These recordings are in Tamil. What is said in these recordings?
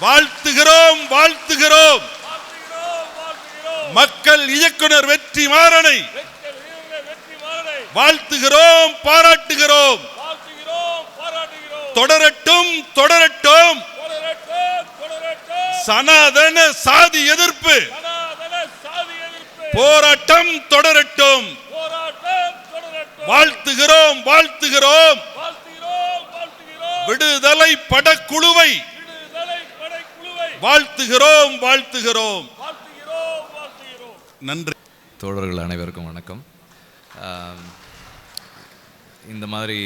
வாழ்த்துகிறோம் வாழ்த்துகிறோம். மக்கள் இயக்குனர் வெற்றி மாறனை. வாழ்த்துகிறோம் பாராட்டுகிறோம். தொடரட்டும் தொடரட்டும். சனாதன சாதி எதிர்ப்பு. போராட்டம் தொடரட்டும். வாழ்த்துகிறோம் வாழ்த்துகிறோம். விடுதலை படைக்குழுவை. வாழ்த்துகிறோம் வாழ்த்துகிறோம். நன்றி. தோழர்கள் அனைவருக்கும் வணக்கம். இந்த மாதிரி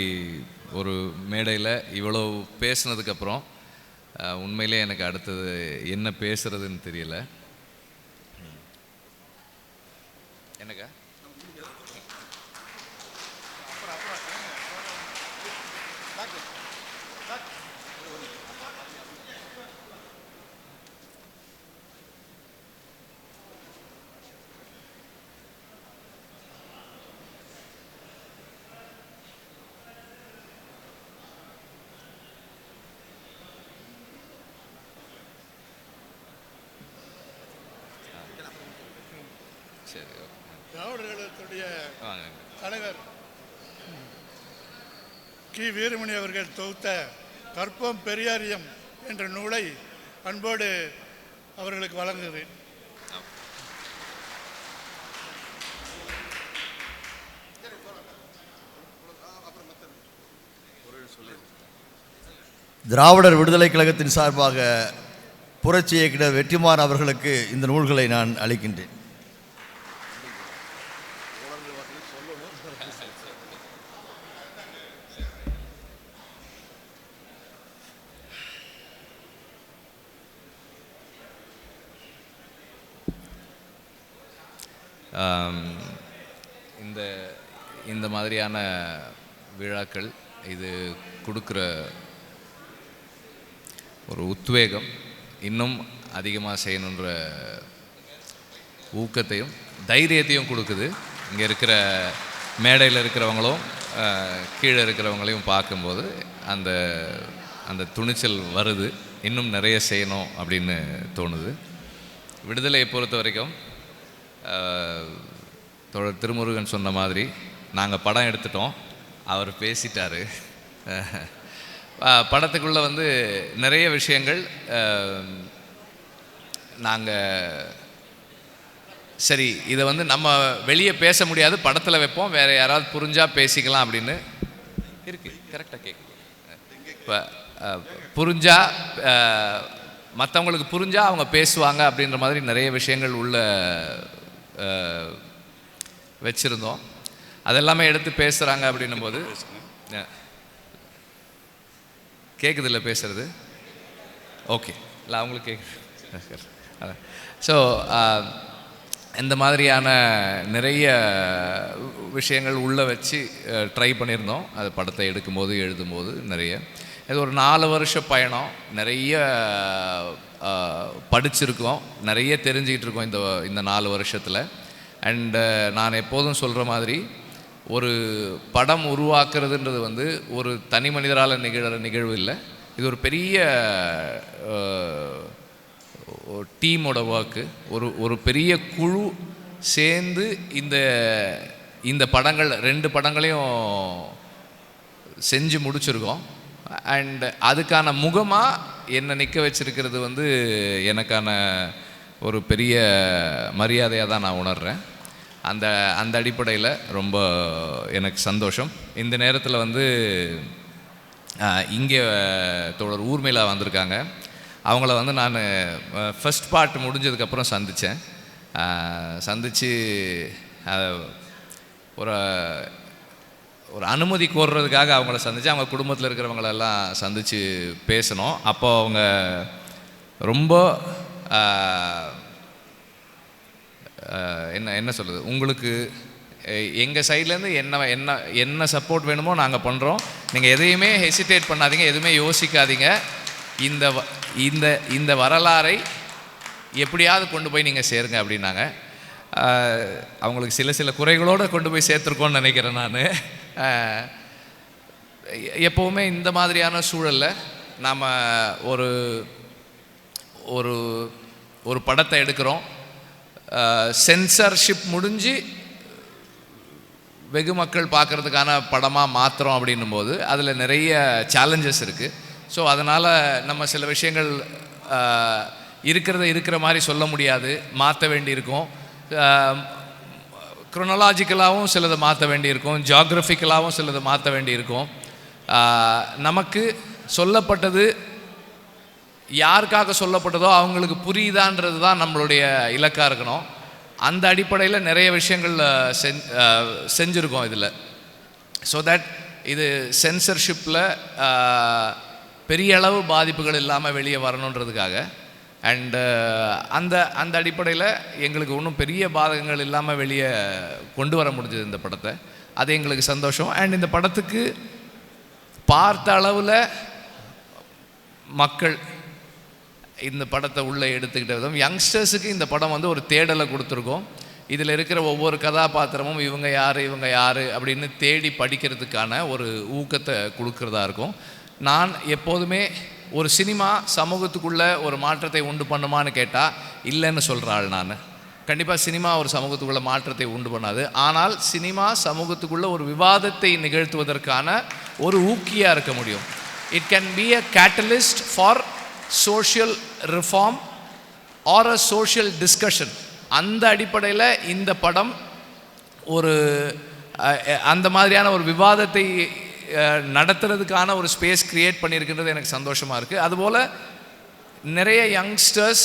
ஒரு மேடையில் இவ்வளோ பேசுனதுக்கப்புறம் உண்மையிலே எனக்கு அடுத்தது என்ன பேசுறதுன்னு தெரியல. என்னக்கா ஓகே. திராவிடர்களுடைய தலைவர் கி. வீரமணி அவர்கள் தொகுத்த கற்பம் பெரியாரியம் என்ற நூலை அன்போடு அவர்களுக்கு வழங்குகிறேன். திராவிடர் விடுதலைக் கழகத்தின் சார்பாக புரட்சி இயக்குனர் வெற்றிமாறன் அவர்களுக்கு இந்த நூல்களை நான் அளிக்கின்றேன். இந்த இந்த மாதிரியான விழாக்கள் இது கொடுக்குற ஒரு உத்வேகம் இன்னும் அதிகமாக செய்யணுன்ற ஊக்கத்தையும் தைரியத்தையும் கொடுக்குது. இங்கே இருக்கிற மேடையில் இருக்கிறவங்களும் கீழே இருக்கிறவங்களையும் பார்க்கும்போது அந்த அந்த துணிச்சல் வருது. இன்னும் நிறைய செய்யணும் அப்படின்னு தோணுது. விடுதலையை பொறுத்த வரைக்கும் தொடர் திருமுருகன் சொன்ன மாதிரி நாங்கள் படம் எடுத்துட்டோம். அவர் பேசிட்டார். படத்துக்குள்ளே வந்து நிறைய விஷயங்கள் நாங்கள் சரி இதை வந்து நம்ம வெளியே பேச முடியாது படத்தில் வைப்போம். வேறு யாராவது புரிஞ்சால் பேசிக்கலாம் அப்படின்னு இருக்குது கரெக்டாக கேட்கு இப்போ புரிஞ்சால் மற்றவங்களுக்கு புரிஞ்சால் அவங்க பேசுவாங்க அப்படின்ற மாதிரி நிறைய விஷயங்கள் உள்ள வச்சுருந்தோம். அதெல்லாமே எடுத்து பேசுகிறாங்க அப்படின்னும் போது கேட்குதில்ல பேசுறது? ஓகே. இல்லை அவங்களுக்கு கேட்குது ஸோ இந்த மாதிரியான நிறைய விஷயங்கள் உள்ளே வச்சு ட்ரை பண்ணியிருந்தோம். அது படத்தை எடுக்கும்போது எழுதும்போது நிறைய. இது ஒரு நாலு வருஷ பயணம். நிறைய படிச்சிருக்கோம். நிறைய தெரிஞ்சுக்கிட்டு இருக்கோம் இந்த இந்த நாலு வருஷத்தில். அண்டு நான் எப்போதும் சொல்கிற மாதிரி ஒரு படம் உருவாக்குறதுன்றது வந்து ஒரு தனி மனிதரால் நிகழ நிகழ்வு இல்லை. இது ஒரு பெரிய டீமோட ஒர்க்கு. ஒரு ஒரு பெரிய குழு சேர்ந்து இந்த இந்த படங்கள் ரெண்டு படங்களையும் செஞ்சு முடிச்சிருக்கோம். அண்ட் அதுக்கான முகமாக என்னை நிற்க வச்சிருக்கிறது வந்து எனக்கான ஒரு பெரிய மரியாதையாக தான் நான் உணர்கிறேன் அந்த அந்த அடிப்படையில் ரொம்ப எனக்கு சந்தோஷம். இந்த நேரத்தில் வந்து இங்கே தோழர் ஊர்மையிலாக வந்திருக்காங்க. அவங்கள வந்து நான் ஃபர்ஸ்ட் பார்ட் முடிஞ்சதுக்கப்புறம் சந்தித்தேன் சந்தித்து ஒரு ஒரு அனுமதி கோர்றதுக்காக அவங்கள சந்தித்து அவங்க குடும்பத்தில் இருக்கிறவங்களெல்லாம் சந்தித்து பேசணும் அப்போ அவங்க ரொம்ப என்ன என்ன சொல்கிறது உங்களுக்கு எங்கள் சைட்லேருந்து என்ன என்ன என்ன சப்போர்ட் வேணுமோ நாங்கள் பண்ணுறோம் நீங்கள் எதையுமே ஹெசிடேட் பண்ணாதீங்க எதுவுமே யோசிக்காதீங்க. இந்த வ- இந்த இந்த வரலாறை எப்படியாவது கொண்டு போய் நீங்கள் சேருங்க அப்படின்னாங்க. அவங்களுக்கு சில சில குறைகளோடு கொண்டு போய் சேர்த்துருக்கோன்னு நினைக்கிறேன் நான். எப்போவுமே இந்த மாதிரியான சூழலில் நாம் ஒரு ஒரு ஒரு படத்தை எடுக்கிறோம். சென்சர்ஷிப் முடிஞ்சு வெகு மக்கள் பார்க்கறதுக்கான படமாக மாற்றுறோம் அப்படின்னும் போது அதில் நிறைய சேலஞ்சஸ் இருக்குது ஸோ அதனால் நம்ம சில விஷயங்கள் இருக்கிறத இருக்கிற மாதிரி சொல்ல முடியாது. மாற்ற வேண்டியிருக்கும். குரோனலாஜிக்கலாகவும் சிலதை மாற்ற வேண்டியிருக்கும் ஜியாகிரபிக்கலாகவும் சிலதை மாற்ற வேண்டியிருக்கும். நமக்கு சொல்லப்பட்டது யாருக்காக சொல்லப்பட்டதோ அவங்களுக்கு புரியுதான்றது தான் நம்மளுடைய இலக்காக இருக்கணும். அந்த அடிப்படையில் நிறைய விஷயங்கள் செஞ் செஞ்சுருக்கோம் இதில். ஸோ தட் இது சென்சர்ஷிப்பில் பெரிய அளவு பாதிப்புகள் இல்லாமல் வெளியே வரணுன்றதுக்காக. அண்டு uh, அந்த அந்த அடிப்படையில் எங்களுக்கு ஒன்றும் பெரிய பாதகங்கள் இல்லாமல் வெளியே கொண்டு வர முடிஞ்சது இந்த படத்தை. அது எங்களுக்கு சந்தோஷம். அண்ட் இந்த படத்துக்கு பார்த்த அளவில் மக்கள் இந்த படத்தை உள்ளே எடுத்துக்கிட்ட விதம். யங்ஸ்டர்ஸுக்கு இந்த படம் வந்து ஒரு தேடலை கொடுத்துருக்கோம். இதில் இருக்கிற ஒவ்வொரு கதாபாத்திரமும் இவங்க யார் இவங்க யார் அப்படின்னு தேடி படிக்கிறதுக்கான ஒரு ஊக்கத்தை கொடுக்குறதா இருக்கும். நான் எப்போதுமே ஒரு சினிமா சமூகத்துக்குள்ளே ஒரு மாற்றத்தை உண்டு பண்ணுமான்னு கேட்டால் இல்லைன்னு சொல்கிறாள் நான். கண்டிப்பாக சினிமா ஒரு சமூகத்துக்குள்ள மாற்றத்தை உண்டு பண்ணாது. ஆனால் சினிமா சமூகத்துக்குள்ளே ஒரு விவாதத்தை நிகழ்த்துவதற்கான ஒரு ஊக்கியாக இருக்க முடியும். It can be a catalyst for social reform or a social discussion அந்த அடிப்படையில் இந்த படம் ஒரு அந்த மாதிரியான ஒரு விவாதத்தை நடத்துறதுக்கான ஒரு ஸ்பேஸ் க்ரியேட் பண்ணியிருக்கின்றது எனக்கு சந்தோஷமாக இருக்குது அதுபோல் நிறைய யங்ஸ்டர்ஸ்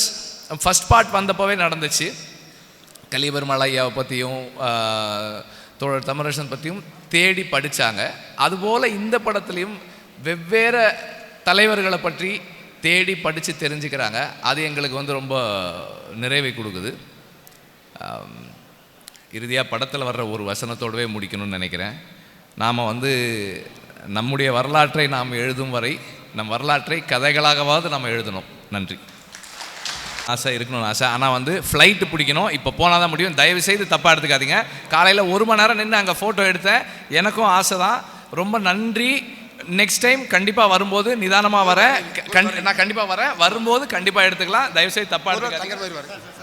ஃபஸ்ட் பார்ட் வந்தப்போவே நடந்துச்சு. கலிபெருமாள் ஐயாவை பற்றியும் தோழர் தமிழரசன் பற்றியும் தேடி படித்தாங்க அதுபோல் இந்த படத்துலையும் வெவ்வேறு தலைவர்களை பற்றி தேடி படித்து தெரிஞ்சுக்கிறாங்க. அது எங்களுக்கு வந்து ரொம்ப நிறைவை கொடுக்குது. இறுதியாக படத்தில் வர்ற ஒரு வசனத்தோடவே முடிக்கணும்னு நினைக்கிறேன். நாம் வந்து நம்முடைய வரலாற்றை நாம் எழுதும் வரை நம் வரலாற்றை கதைகளாகவாவது நம்ம எழுதணும். நன்றி. ஆசை இருக்கணும்னு ஆசை. ஆனால் வந்து ஃப்ளைட்டு பிடிக்கணும். இப்போ போனால் தான் முடியும். தயவு செய்து தப்பாக எடுத்துக்காதீங்க. காலையில் ஒரு மணி நேரம் நின்று அங்கே ஃபோட்டோ எடுத்தேன். எனக்கும் ஆசை தான். ரொம்ப நன்றி. நெக்ஸ்ட் டைம் கண்டிப்பாக வரும்போது நிதானமாக வரேன் கண்டி- நான் கண்டிப்பாக வரேன். வரும்போது கண்டிப்பாக எடுத்துக்கலாம். தயவு செய்து தப்பாக எடுத்துக்காதீங்க.